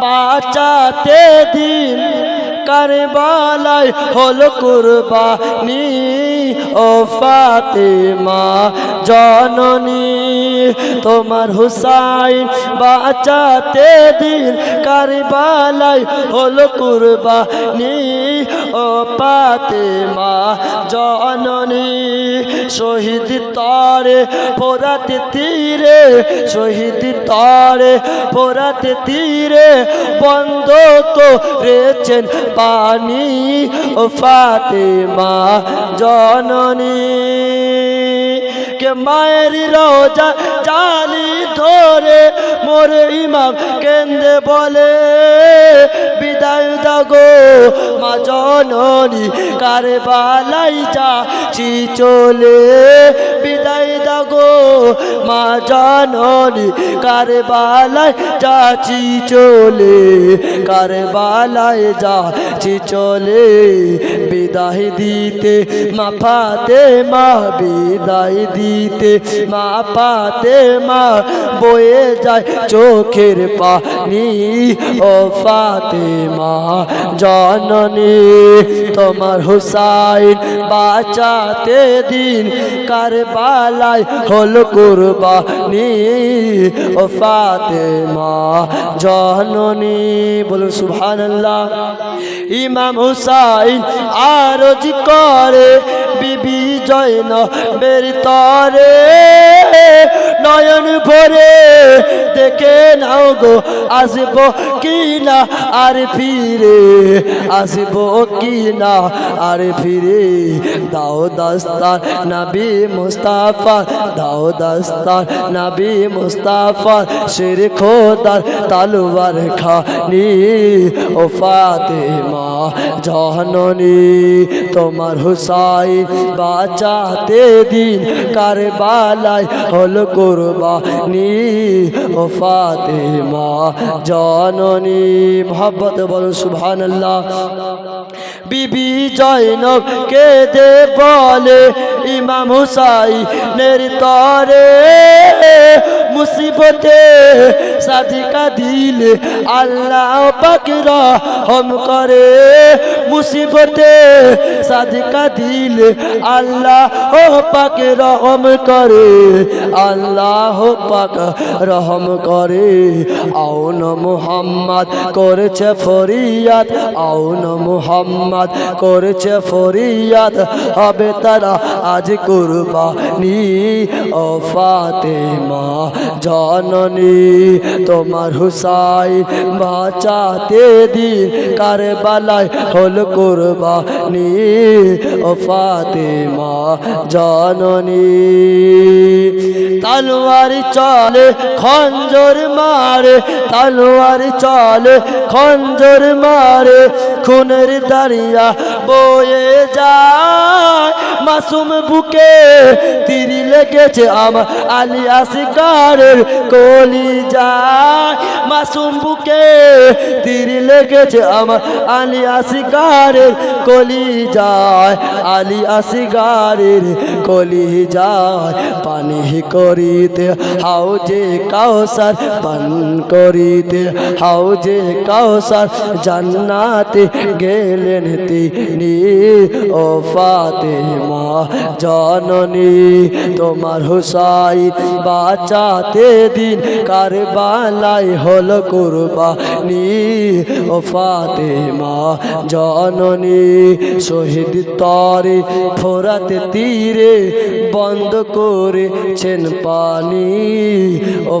বাঁচাতে দিন কারবালায় হল কুরবানি ও ফাতেমা জননী তোমার হুসাইন বাঁচাতে দিন কারবালায় হল কুরবানি। ও ফাতেমা জননী, শহীদ তরে ফোরাতে তীরে, শহীদ তরে ফোরাতে তীরে, বন্ধ করেছেন পানি। ও ফাতেমা জননী কে মায়ের রোজা জালি ধরে, মোর ইমাম কেন্দ্রে বলে, বিদায় দাগো মা জননী কারে বালাই যাচ্ছি চলে। বিদায় দাগো মা জননী কারে বালাই যাচ্ছি চলে কারে বালাই যাচ্ছি চলে। বিদায় দিতে মা ফাতে মা, বিদায় দিতে মা পাতে মা, বয়ে যায় চোখের পানি। ও ফাতে মা জননী, তোমার হুসাইন বাঁচাতে দিন, কারবালায় হল কুরবানি ও ফাতে মা জননী, বলুন সুবহানাল্লাহ। ইমাম হুসাইন জি করে, বিবি জয়ন বের তরে নয়ন ভরে দেখে নাও গো, আসব কি না আর ফিরে, আসব কি না আর ফিরে। দাও দাস্তার নবী মুস্তাফা, দাও দাস্তার নবী মুস্তাফা, শের খোদার তালুয়ার খানি ও ফাতেমা জহননী। তোমার হুসাইন বাঁচাতে দিন কারবালায় হল কুরবানি ও ফাতেমা। জননী মোহাম্মত বল সুবহানাল্লাহ। বিবি জয়নব দে বলে, ইমাম হুসাই হুসাইনের তরে মুসিবতে সাদিকা দিলে আল্লাহ পাকিরা হম করে। মুসিবতে সাদিকা দিলে আল্লাহ ও পাক রহম করে। আল্লাহ পাক রহম করে। আউন মুহাম্মদ করেছে ফরিয়াদ। আউন মুহাম্মদ করেছে ফরিয়াদ। হবে তারা আজ কুরবানি। ও ফাতেমা জননী, তোমার হুসাইন বাঁচাতে দিন কারবালায় হল কুরবানি ও ফাতেমা জননী। তলোয়ার চলে, খঞ্জর মারে, তলোয়ার চলে, খঞ্জর মারে, খুনের দাঁড়িয়া বয়ে যায়। মাসুম বুকে তিরি লেগেছে আমার আলী আসিকারের কলি যায় মাসুম বুকে তিরি লেগেছে আমার আলী আসিকারের কলি যায় আলী আসিগারের কলি যায় পানি করিতে হাউজে কাউসার পান করিতে হাউজে কাউসার জান্নাতে গেলেন তিনি, ও ফাতেমা জননী, তোমার হুসাইন বাঁচাতে দিন কারবালাই হল কুরবানি, ও ফাতেমা জননী, শহীদ তরে ফোরাতে তীরে বন্ধ করেছেন পানি ও